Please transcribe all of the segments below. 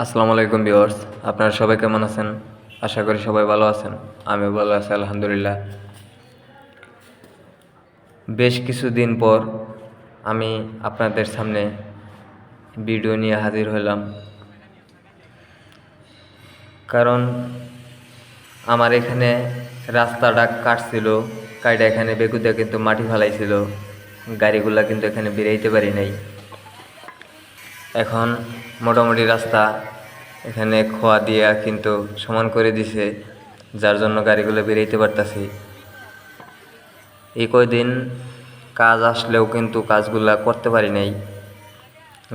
আসসালামু আলাইকুম ভিউয়ার্স, আপনারা সবাই কেমন আছেন? আশা করি সবাই ভালো আছেন আমি ভালো আছি, আলহামদুলিল্লাহ। বেশ কিছুদিন পর আমি আপনাদের সামনে ভিডিও নিয়ে হাজির হলাম। কারণ আমার এখানে রাস্তাটা কাটছিল, কাইটা এখানে বেগুদা কিন্তু মাটি ফেলাইছিল, গাড়িগুলা কিন্তু এখানে বেরাইতে পারি নাই। এখন মোটামুটি রাস্তা এখানে খোয়া দিয়া কিন্তু সমান করে দিছে, যার জন্য গাড়িগুলো বেরোইতে পারতাছি। এই কয়দিন কাজ আসলেও কিন্তু কাজগুলা করতে পারি নাই।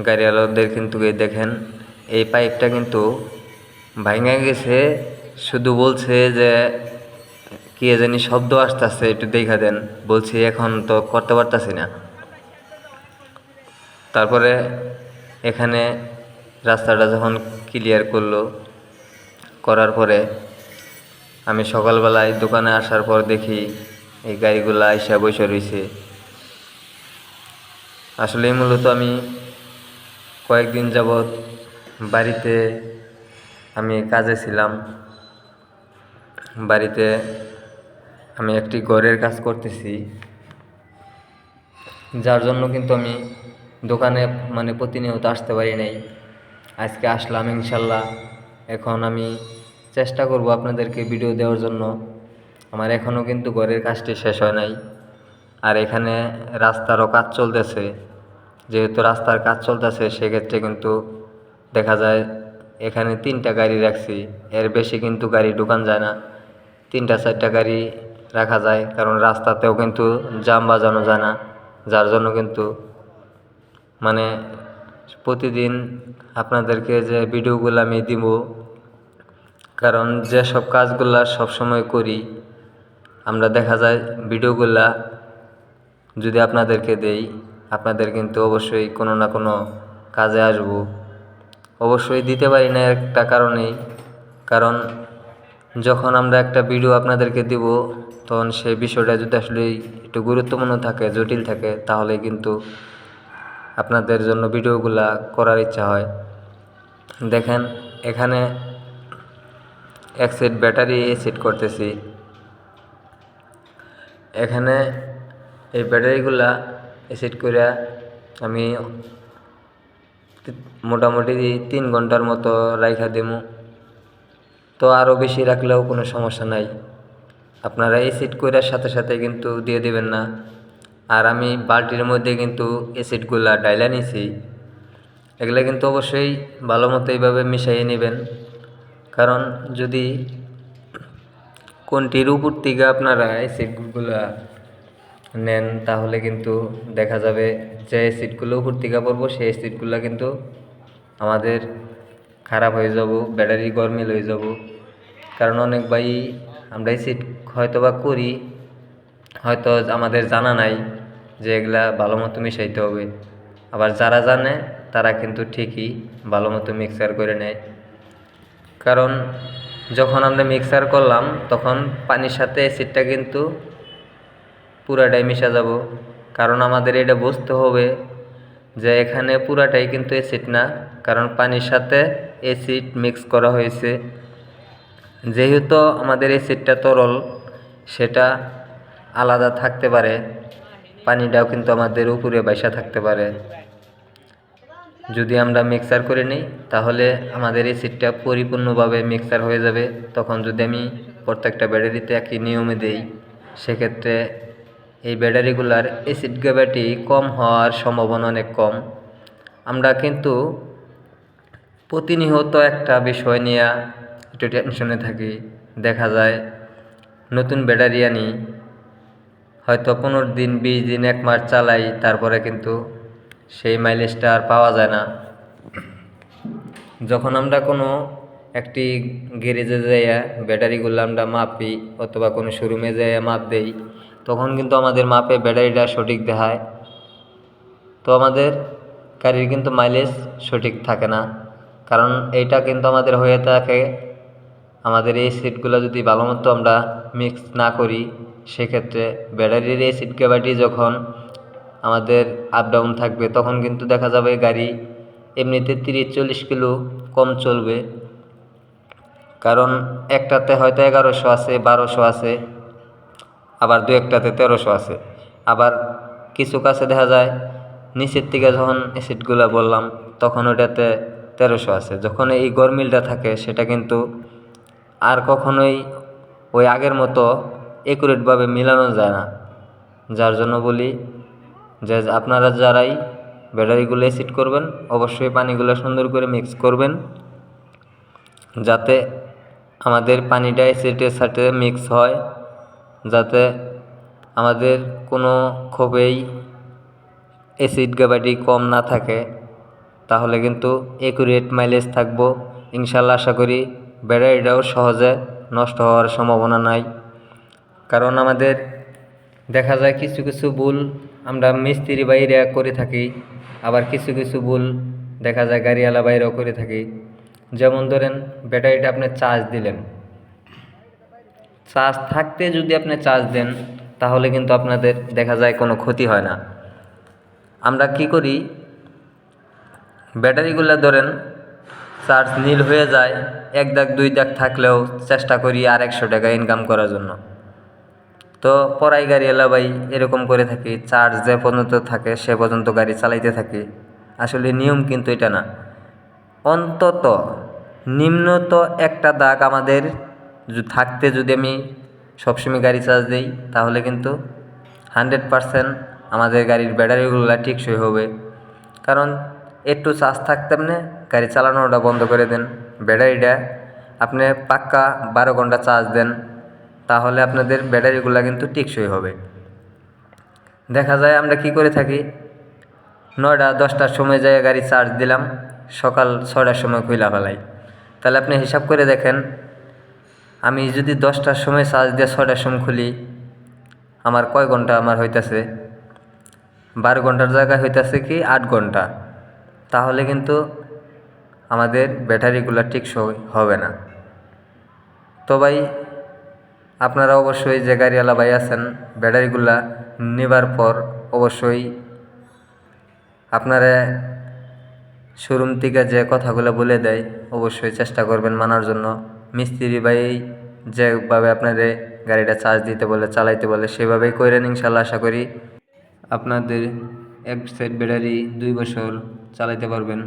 গাড়িওয়ালাদের কিন্তু এই দেখেন, এই পাইপটা কিন্তু ভাঙা গেছে, শুধু বলছে যে কি জানি শব্দ আসতেছে, একটু দেখা দেন। বলছি এখন তো করতে পারতাছি না। তারপরে এখানে রাস্তাটা যখন ক্লিয়ার করল, করার পরে আমি সকালবেলায় দোকানে আসার পর দেখি এই গাড়িগুলো আইসা বসে রয়েছে। আসলে মূলত আমি কয়েকদিন যাবৎ বাড়িতে আমি কাজে ছিলাম। বাড়িতে আমি একটি ঘরের কাজ করতেছি। যার জন্য কিন্তু আমি দোকানে মানে প্রতিনিয়ত আসতে পারি নাই। আজকে আসলাম ইনশাল্লাহ। এখন আমি চেষ্টা করব আপনাদেরকে ভিডিও দেওয়ার জন্য। আমার এখনও কিন্তু ঘরের কাজটি শেষ হয় নাই। আর এখানে রাস্তারও কাজ চলতেছে। যেহেতু রাস্তার কাজ চলতেছে, সেক্ষেত্রে কিন্তু দেখা যায় এখানে তিনটা গাড়ি রাখছি। এর বেশি কিন্তু গাড়ি ঢুকান যায় না। তিনটা, চারটা গাড়ি রাখা যায়। কারণ রাস্তাতেও কিন্তু জাম বাজানো যায় না। যার জন্য কিন্তু মানে প্রতিদিন আপনাদেরকে যে ভিডিওগুলো আমি দিব, কারণ যেসব কাজগুলা সবসময় করি, আমরা দেখা যায় ভিডিওগুলা যদি আপনাদেরকে দেই, আপনাদের কিন্তু অবশ্যই কোনো না কোনো কাজে আসব। অবশ্যই দিতে পারি না একটা কারণেই, কারণ যখন আমরা একটা ভিডিও আপনাদেরকে দিব, তখন সেই বিষয়টা যদি আসলে একটু গুরুত্বপূর্ণ থাকে, জটিল থাকে, তাহলে কিন্তু আপনাদের জন্য ভিডিওগুলা করার ইচ্ছা হয়। দেখেন, এখানে এক সেট ব্যাটারি সেট করতেছি। এখানে এই ব্যাটারিগুলা সেট করে আমি মোটামুটি তিন ঘণ্টার মতো রাইখা দেবো তো আরও বেশি রাখলেও কোনো সমস্যা নাই। আপনারা এই সেট করার সাথে সাথে কিন্তু দিয়ে দেবেন না। আর আমি বালতির মধ্যে কিন্তু অ্যাসিডগুলা ডাইলা নিছি। এগুলো কিন্তু অবশ্যই ভালো মতো এইভাবে মিশিয়ে নেবেন। কারণ যদি কোনটির উপর থেকে আপনারা অ্যাসিডগুলা নেন, তাহলে কিন্তু দেখা যাবে যে অ্যাসিডগুলো উপর থেকে পড়ব, সেই অ্যাসিডগুলো কিন্তু আমাদের খারাপ হয়ে যাব, ব্যাটারি গরমিল হয়ে যাব। কারণ অনেক ভাই আমরা অ্যাসিড হয়তো বা করি, হয়তো আমাদের জানা নাই। যে এগুলা ভালো মতো মিশাইতে হবে। আবার যারা জানে, তারা কিন্তু ঠিকই ভালো মতো মিক্সার করে নেয়। কারণ যখন আমরা মিক্সার করলাম, তখন পানির সাথে অ্যাসিডটা কিন্তু পুরাটাই মিশা যাব। কারণ আমাদের এটা বুঝতে হবে যে এখানে পুরাটাই কিন্তু অ্যাসিড না, কারণ পানির সাথে অ্যাসিড মিক্স করা হয়েছে। যেহেতু আমাদের অ্যাসিডটা তরল, সেটা আলাদা থাকতে পারে। পানিটাও কিন্তু আমাদের উপরে বাইসা থাকতে পারে। যদি আমরা মিক্সার করে নিই, তাহলে আমাদের এই সিটটা পরিপূর্ণভাবে মিক্সার হয়ে যাবে। তখন যদি আমি প্রত্যেকটা ব্যাটারিতে একই নিয়মে দেই, সেক্ষেত্রে এই ব্যাটারিগুলার অ্যাসিড গ্যাভাটি কম হওয়ার সম্ভাবনা অনেক কম। আমরা কিন্তু প্রতিনিয়ত একটা বিষয় নিয়ে একটু টেনশনে থাকি। দেখা যায়, নতুন ব্যাটারি আনি হয়তো পনেরো দিন, বিশ দিন, এক মাস চালাই, তারপরে কিন্তু সেই মাইলেজটা আর পাওয়া যায় না। যখন আমরা কোনো একটি গ্যারেজে যাইয়া ব্যাটারিগুলো আমরা মাপি অথবা কোনো শোরুমে যাইয়া মাপ দেই, তখন কিন্তু আমাদের মাপে ব্যাটারিটা সঠিক দেখায়। তো আমাদের গাড়ির কিন্তু মাইলেজ সঠিক থাকে না। কারণ এইটা কিন্তু আমাদের হয়ে থাকে, আমাদের এই সিটগুলো যদি ভালো মতো আমরা মিক্স না করি সেক্ষেত্রে ব্যাটারির এই সিট ক্যাভাটি যখন আমাদের আপ ডাউন থাকবে, তখন কিন্তু দেখা যাবে গাড়ি এমনিতে তিরিশ চল্লিশ কিলো কম চলবে। কারণ একটাতে হয়তো এগারোশো আছে, বারোশো আছে, আবার দু একটাতে তেরোশো আছে। আবার কিছু কাছে দেখা যায়, নিচের থেকে যখন অ্যাসিডগুলো বললাম, তখন ওটাতে তেরোশো আছে। যখন এই গরমিলটা থাকে, সেটা কিন্তু আর কখনোই ওই আগের মতো একুরেটভাবে মিলানো যায় না। যার জন্য বলি যে আপনারা যারাই ব্যাটারিগুলো অ্যাসিড করবেন, অবশ্যই পানিগুলো সুন্দর করে মিক্স করবেন, যাতে আমাদের পানিটা অ্যাসিডের সাথে মিক্স হয়, যাতে আমাদের কোনো ক্ষোভেই অ্যাসিড গ্যাবাটি কম না থাকে। তাহলে কিন্তু একুরেট মাইলেজ থাকব। ইনশাল্লাহ আশা করি ব্যাটারিটাও সহজে নষ্ট হওয়ার সম্ভাবনা নাই। কারণ আমাদের দেখা যায় কিছু কিছু ভুল আমরা মিস্ত্রি বাইরে করে থাকি, আবার কিছু কিছু ভুল দেখা যায় গাড়িওয়ালা বাইরেও করে থাকি। যেমন ধরেন, ব্যাটারিটা আপনি চার্জ দিলেন। চার্জ থাকতে যদি আপনি চার্জ দেন, তাহলে কিন্তু আপনাদের দেখা যায় কোনো ক্ষতি হয় না। আমরা কি করি, ব্যাটারিগুলো ধরেন চার্জ নীল হয়ে যায়, এক দাগ দুই দাগ থাকলেও চেষ্টা করি আর একশো টাকা ইনকাম করার জন্য। তো পরাই গাড়ি এলা ভাই, এরকম করে থাকি। চার্জ যে পর্যন্ত থাকে, সে পর্যন্ত গাড়ি চালাইতে থাকি। আসলে নিয়ম কিন্তু এটা না। অন্তত নিম্নত একটা দাগ আমাদের থাকতে যদি আমি সবসময় গাড়ি চার্জ দিই, তাহলে কিন্তু হান্ড্রেড পারসেন্ট আমাদের গাড়ির ব্যাটারিগুলো টিকসই হবে। কারণ একটু চার্জ থাকতে আপনি গাড়ি চালানোটা বন্ধ করে দেন। ব্যাটারিটা আপনি পাক্কা বারো ঘণ্টা চার্জ দেন। তাহলে আপনাদের ব্যাটারিগুলো কিন্তু টিকসই হবে। দেখা যায় আমরা কি করে থাকি? নয়টা, দশটার সময় যায় গাড়ি চার্জ দিলাম, সকাল ছয়টার সময় খুইলা ফেলাই। তাহলে আপনি হিসাব করে দেখেন, আমি যদি দশটার সময় চার্জ দিয়ে ছয়টার সময় খুলি, আমার কয় ঘণ্টা আমার হইতাছে? বারো ঘণ্টার জায়গায় হইতাছে কি আট ঘণ্টা। তাহলে কিন্তু আমাদের ব্যাটারিগুলো টিকসই হবে না। তো ভাই আপনারা অবশ্যই যে গাড়িওয়ালা ভাই আছেন, ব্যাটারিগুলা নেবার পর অবশ্যই আপনারা শোরুম থেকে যে কথাগুলো বলে দেয়, অবশ্যই চেষ্টা করবেন মানার জন্য। মিস্ত্রি ভাই যেভাবে আপনাদের গাড়িটা চার্জ দিতে বলে, চালাইতে বলে, সেভাবেই করেন ইনশাল্লাহ আশা করি আপনাদের এক সেট ব্যাটারি দুই বছর চালাইতে পারবেন।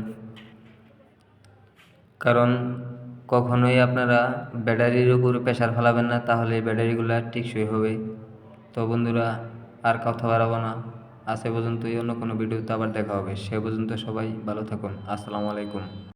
কারণ কখনোই আপনারা ব্যাটারির উপর প্রেশার ফেলাবেন না, তাহলে ব্যাটারিগুলো টিকসই হবে। তো বন্ধুরা, আর কথা বাড়াবো না। আজ পর্যন্তই, অন্য কোনো ভিডিওতে আবার দেখা হবে। সে পর্যন্ত সবাই ভালো থাকুন। আসসালামু আলাইকুম।